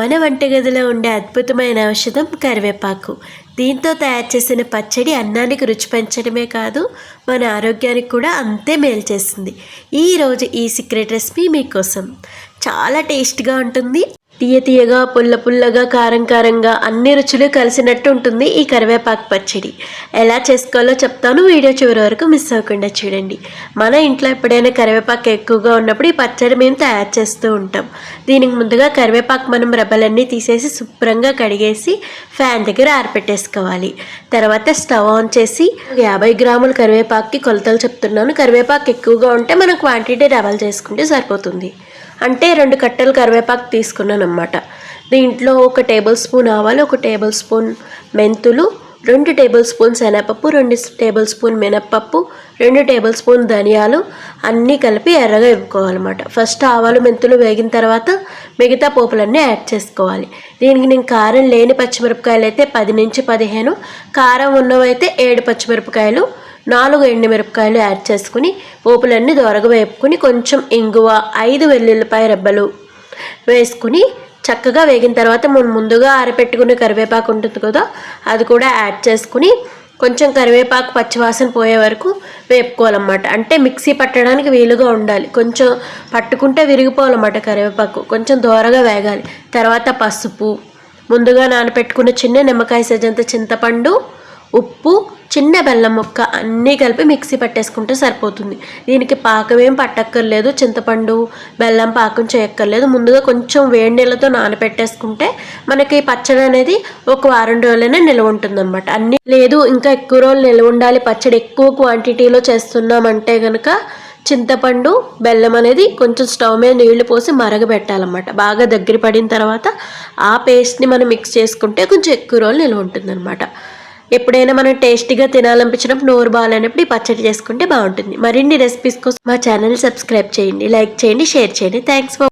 మన వంటగదిలో ఉండే అద్భుతమైన ఔషధం కరివేపాకు. దీంతో తయారు చేసిన పచ్చడి అన్నానికి రుచి పెంచడమే కాదు మన ఆరోగ్యానికి కూడా అంతే మేలు చేస్తుంది. ఈరోజు ఈ సీక్రెట్ రెసిపీ మీకోసం. చాలా టేస్ట్గా ఉంటుంది. తీయ తీయగా పుల్ల పుల్లగా కారం కారంగా అన్ని రుచులు కలిసినట్టు ఉంటుంది ఈ కరివేపాకు పచ్చడి. ఎలా చేసుకోవాలో చెప్తాను. వీడియో చివరి వరకు మిస్ అవ్వకుండా చూడండి. మన ఇంట్లో ఎప్పుడైనా కరివేపాకు ఎక్కువగా ఉన్నప్పుడు ఈ పచ్చడి మేము తయారు చేస్తూ ఉంటాం. దీనికి ముందుగా కరివేపాకు మనం రెబ్బలన్నీ తీసేసి శుభ్రంగా కడిగేసి ఫ్యాన్ దగ్గర ఆరపెట్టేసుకోవాలి. తర్వాత స్టవ్ ఆన్ చేసి యాభై గ్రాముల కరివేపాకుకి కొలతలు చెప్తున్నాను. కరివేపాకు ఎక్కువగా ఉంటే మనం క్వాంటిటీ డబల్ చేసుకుంటే సరిపోతుంది. అంటే రెండు కట్టెలు కరివేపాకు తీసుకున్నాను అనమాట దీంట్లో ఒక టేబుల్ స్పూన్ ఆవాలు ఒక టేబుల్ స్పూన్ మెంతులు రెండు టేబుల్ స్పూన్ శనగపప్పు రెండు టేబుల్ స్పూన్ మినప్పప్పు రెండు టేబుల్ స్పూన్ ధనియాలు అన్నీ కలిపి ఎర్రగా ఇవ్వుకోవాలన్నమాట. ఫస్ట్ ఆవాలు మెంతులు వేగిన తర్వాత మిగతా పోపులన్నీ యాడ్ చేసుకోవాలి. దీనికి నేను కారం లేని పచ్చిమిరపకాయలు అయితే పది నుంచి పదిహేను కారం ఉన్నవైతే ఏడు పచ్చిమిరపకాయలు నాలుగు ఎండుమిరపకాయలు యాడ్ చేసుకుని పోపులన్నీ దొరగ వేపుకుని కొంచెం ఇంగువ ఐదు వెల్లుల్లిపాయ రెబ్బలు వేసుకుని చక్కగా వేగిన తర్వాత మనం ముందుగా ఆరపెట్టుకునే కరివేపాకు ఉంటుంది కదా అది కూడా యాడ్ చేసుకుని కొంచెం కరివేపాకు పచ్చివాసన పోయే వరకు వేపుకోవాలన్నమాట. అంటే మిక్సీ పట్టడానికి వీలుగా ఉండాలి. కొంచెం పట్టుకుంటే విరిగిపోవాలన్నమాట కరివేపాకు. కొంచెం దోరగా వేగాలి. తర్వాత పసుపు. ముందుగా నానపెట్టుకున్న చిన్న నిమ్మకాయ సజ్జంత చింతపండు ఉప్పు చిన్న బెల్లం ముక్క అన్నీ కలిపి మిక్సీ పట్టేసుకుంటే సరిపోతుంది. దీనికి పాకం ఏం పట్టక్కర్లేదు చింతపండు బెల్లం పాకం చేయక్కర్లేదు. ముందుగా కొంచెం వేడి నీళ్ళతో నానబెట్టేసుకుంటే మనకి పచ్చడి అనేది ఒక వారం రోజులైనా నిల్వ ఉంటుందన్నమాట. అన్ని లేదు ఇంకా ఎక్కువ రోజులు నిల్వ ఉండాలి. పచ్చడి ఎక్కువ క్వాంటిటీలో చేస్తున్నామంటే కనుక చింతపండు బెల్లం అనేది కొంచెం స్టవ్ మీద నీళ్ళు పోసి మరగబెట్టాలన్నమాట. బాగా దగ్గర పడిన తర్వాత ఆ పేస్ట్ని మనం మిక్స్ చేసుకుంటే కొంచెం ఎక్కువ రోజులు నిల్వ ఉంటుందన్నమాట. ఎప్పుడైనా మనం టేస్టీగా తినాలనిపించినప్పుడు నోరు బాగాలన్నప్పుడు ఈ పచ్చడి చేసుకుంటే బాగుంటుంది. మరిన్ని రెసిపీస్ కోసం మా ఛానల్ సబ్స్క్రైబ్ చేయండి లైక్ చేయండి షేర్ చేయండి. Thanks for